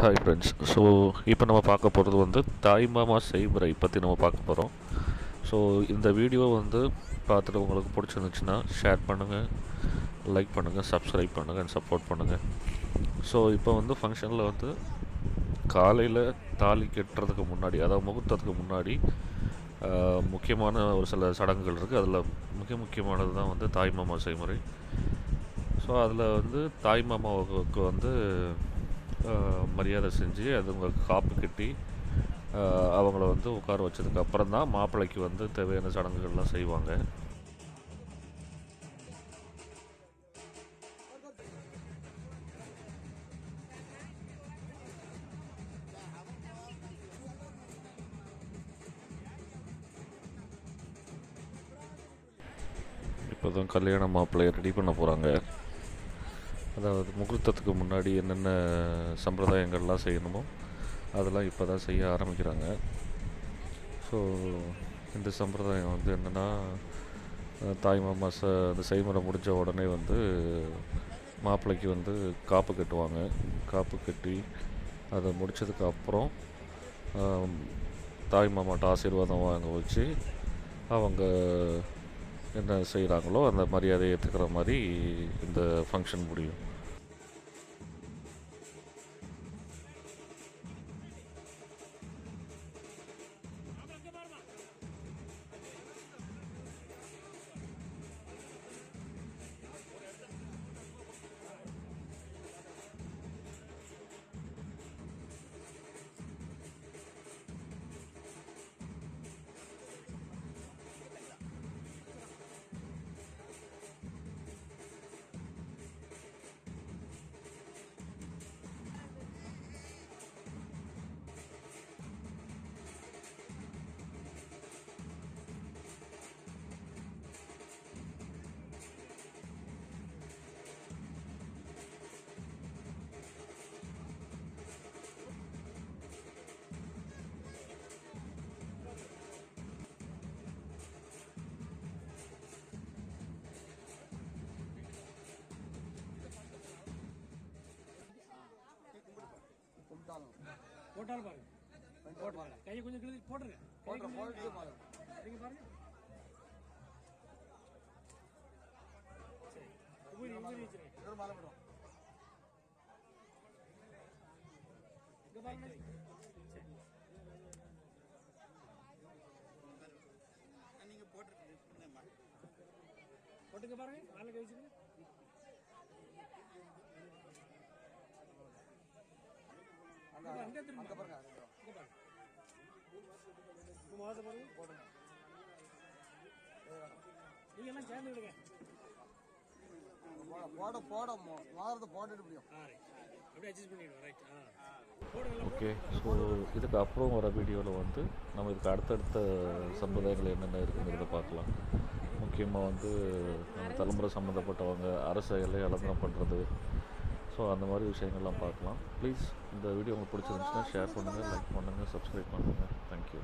Hi friends so இப்போ நம்ம பார்க்க போகிறது வந்து தாய்மாமா செய்முறை பற்றி நம்ம பார்க்க போகிறோம் ஸோ இந்த வீடியோ வந்து பார்த்துட்டு உங்களுக்கு பிடிச்சிருந்துச்சுன்னா ஷேர் பண்ணுங்கள் லைக் பண்ணுங்கள் சப்ஸ்கிரைப் பண்ணுங்கள் சப்போர்ட் பண்ணுங்கள் ஸோ இப்போ வந்து ஃபங்க்ஷனில் வந்து காலையில் தாலி கட்டுறதுக்கு முன்னாடி அதாவது முகூர்த்தத்துக்கு முன்னாடி முக்கியமான ஒரு சில சடங்குகள் இருக்குது அதில் மிக முக்கியமானது தான் வந்து தாய்மாமா செய்முறை. ஸோ அதில் வந்து தாய் மாமாவுக்கு வந்து மரியாதை செஞ்சு அதுங்க காப்பு கட்டி அவங்கள வந்து உட்கார வச்சதுக்கு அப்புறம் தான் மாப்பிள்ளைக்கு வந்து தேவையான சடங்குகள்லாம் செய்வாங்க. இப்போ தான் கல்யாண மாப்பிள்ளையை ரெடி பண்ண போகிறாங்க அதாவது முகூர்த்தத்துக்கு முன்னாடி என்னென்ன சம்பிரதாயங்கள்லாம் செய்யணுமோ அதெல்லாம் இப்போ தான் செய்ய ஆரம்பிக்கிறாங்க. ஸோ இந்த சம்பிரதாயம் வந்து என்னென்னா தாய் மாமா ச அந்த செய்முறை முடிஞ்ச உடனே வந்து மாப்பிள்ளைக்கு வந்து காப்பு கட்டுவாங்க. காப்பு கட்டி அதை முடித்ததுக்கு அப்புறம் தாய் மாமாட்ட ஆசீர்வாதம் வாங்க வச்சு அவங்க என்ன செய்கிறாங்களோ அந்த மரியாதையை ஏற்றுக்கிற மாதிரி இந்த ஃபங்க்ஷன் முடியும். போட்டாலும் பாருங்க போட்டு கையை கொஞ்சம் கிளி போட்டுருங்க. போட்டு போட்டு பாருங்க நீங்க பாருங்க. சரி. மாலை இங்க பாருங்க. சரி. போட்டுங்க பாருங்க. மேலே கை அங்க அங்க திரும்ப பாருங்க. இங்க பாருங்க. உங்க முகத்தை பாருங்க. போடுங்க. நீங்க எல்லாம் சேர்ந்து விடுங்க. போட போட வாரத்தை போட்டுட்டு முடியும் ஆ ரைட் அப்படியே அட்ஜஸ்ட் பண்ணிடுவோம் ரைட் ஆ. போடுங்க. ஓகே ஸோ இதுக்கு அப்புறம் வர வீடியோவில் வந்து நம்ம இதுக்கு அடுத்தடுத்த சம்பிரதாயங்கள் என்னென்ன இருக்குங்கிறத பார்க்கலாம். முக்கியமாக வந்து நம்ம தலைமுறை சம்மந்தப்பட்டவங்க அரசு எல்லை அலங்கரம் பண்ணுறது ஸோ அந்த மாதிரி விஷயங்கள்லாம் பார்க்கலாம். ப்ளீஸ் இந்த வீடியோ உங்களுக்கு பிடிச்சிருந்துச்சுன்னா ஷேர் பண்ணுங்கள் லைக் பண்ணுங்கள் சப்ஸ்கிரைப் பண்ணுங்கள் தேங்க்யூ